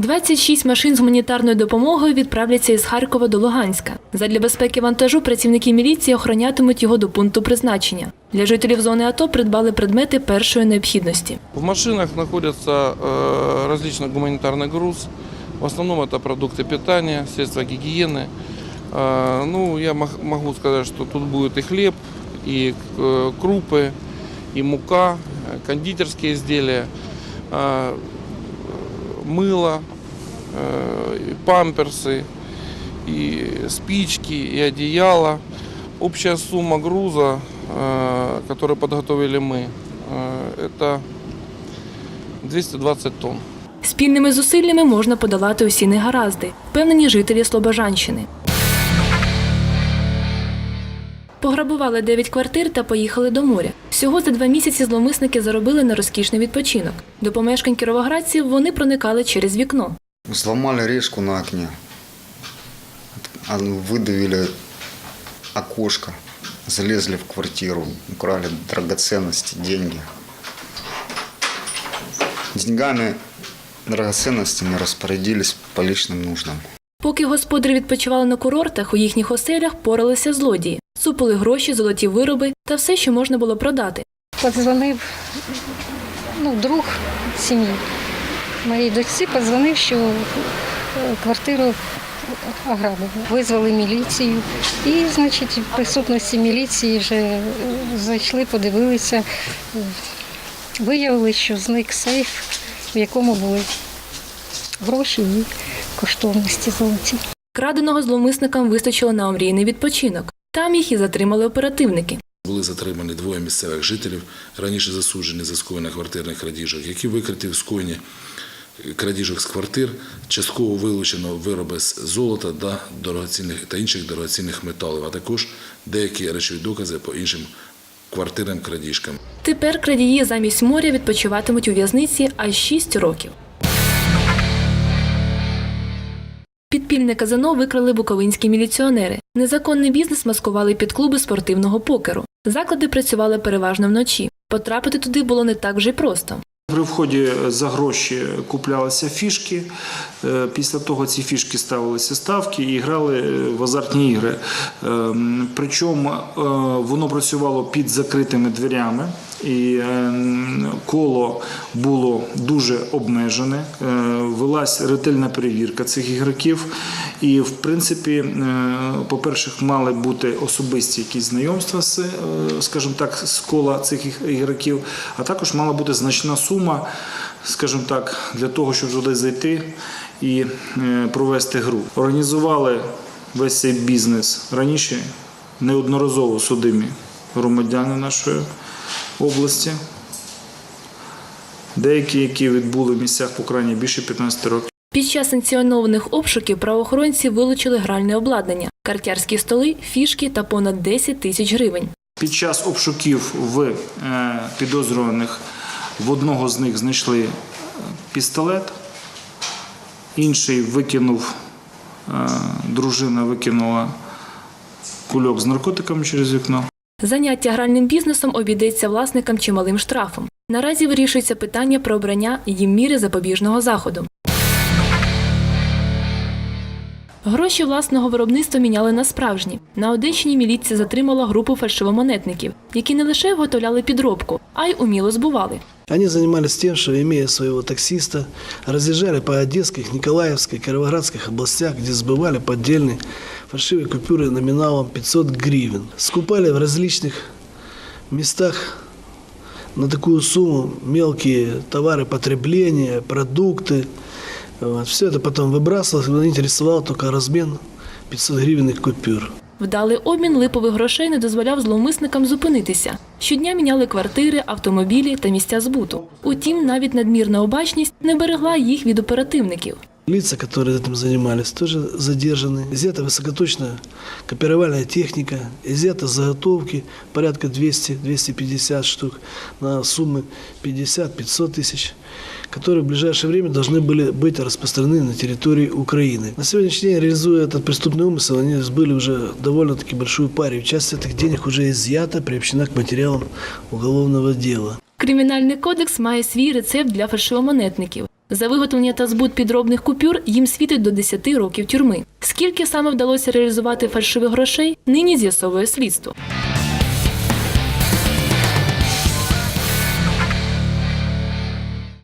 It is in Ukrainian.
26 машин з гуманітарною допомогою відправляться із Харкова до Луганська. Задля безпеки вантажу працівники міліції охоронятимуть його до пункту призначення. Для жителів зони АТО придбали предмети першої необхідності. В машинах находится э, различный гуманитарный груз. В основном это продукты питания, средства гигиены. Э, ну, я мог- могу сказать, что тут будет и хлеб, и э, крупы, и мука, э, кондитерские изделия, э, мыло, э, и памперсы, и спички, и одеяло. Общая сумма груза, э, который подготовили мы, э, это 220 тонн. Спільними зусиллями можна подолати усі негаразди, впевнені жителі Слобожанщини. Пограбували 9 квартир та поїхали до моря. Всього за два місяці зловмисники заробили на розкішний відпочинок. До помешкань кіровоградців вони проникали через вікно. Сломали решку на окне. Ну, Выдавили окошко. Залезли в квартиру. Украли драгоценности, деньги. Деньгами, драгоценностями распорядились по личным нуждам. Поки господарі відпочивали на курортах, у їхніх оселях поралися злодії. Супили гроші, золоті вироби та все, що можна було продати. Подзвонив ну, друг сім'ї. Моїй дочці подзвонив, що е, квартиру ограбили. Визвали міліцію. І, значить, в присутності міліції вже е, зайшли, подивилися. Виявили, що зник сейф, в якому були гроші і коштовності золоті. Краденого зловмисникам вистачило на омрійний відпочинок. Там їх і затримали оперативники. Були затримані двоє місцевих жителів, раніше засуджені за скоєння квартирних крадіжок, які викриті в скоєнні крадіжок з квартир, частково вилучено вироби з золота та, дорогоцінних, та інших дорогоцінних металів, а також деякі речові докази по іншим квартирним крадіжкам. Тепер крадії замість моря відпочиватимуть у в'язниці аж 6 років. Підпільне казино викрали буковинські міліціонери. Незаконний бізнес маскували під клуби спортивного покеру. Заклади працювали переважно вночі. Потрапити туди було не так вже й просто. При вході за гроші куплялися фішки. Е, Після того ці фішки ставилися ставки і грали е, в азартні ігри. Ем, Причому е, воно працювало під закритими дверями, і е, коло було дуже обмежене. Е, Велась ретельна перевірка цих ігроків. І, в принципі, е, по-перше, мали бути особисті якісь знайомства з, е, скажімо так, з кола цих іг- ігроків, а також мала бути значна сума, скажімо так, для того, щоб туди зайти і провести гру. Організували весь цей бізнес раніше неодноразово судимі громадяни нашої області. Деякі, які відбули в місцях покарання більше 15 років. Під час санкціонованих обшуків правоохоронці вилучили гральне обладнання, картярські столи, фішки та понад 10 тисяч гривень. Під час обшуків в е, підозрюваних в одного з них знайшли е, пістолет, інший викинув, е, дружина викинула кульок з наркотиками через вікно. Заняття гральним бізнесом обійдеться власникам чималим штрафом. Наразі вирішується питання про обрання їм міри запобіжного заходу. Гроші власного виробництва міняли на справжні. На Одещині міліція затримала групу фальшивомонетників, які не лише виготовляли підробку, а й уміло збували. Они занимались тем, что, имея своего таксиста, разъезжали по Одесских, Николаевской, Кировоградских областях, где сбывали поддельные фальшивые купюры номиналом 500 гривен. Скупали в различных местах на такую сумму мелкие товары потребления, продукты. Вот. Все это потом выбрасывалось, но интересовал только размен 500 гривенных купюр. Вдалий обмін липових грошей не дозволяв зловмисникам зупинитися. Щодня міняли квартири, автомобілі та місця збуту. Утім, навіть надмірна обачність не берегла їх від оперативників. Лица, которые этим занимались, тоже задержаны. Изъята высокоточная копировальная техника, изъята заготовки порядка 200-250 штук на суммы 50-500 тысяч, которые в ближайшее время должны были быть распространены на территории Украины. На сегодняшний день, реализуя этот преступный умысел, они сбыли уже довольно-таки большую пару. Часть этих денег уже изъята, приобщена к материалам уголовного дела. Кримінальний кодекс має свій рецепт для фальшивомонетників. За виготовлення та збут підробних купюр їм світить до 10 років тюрми. Скільки саме вдалося реалізувати фальшивих грошей, нині з'ясовує слідство.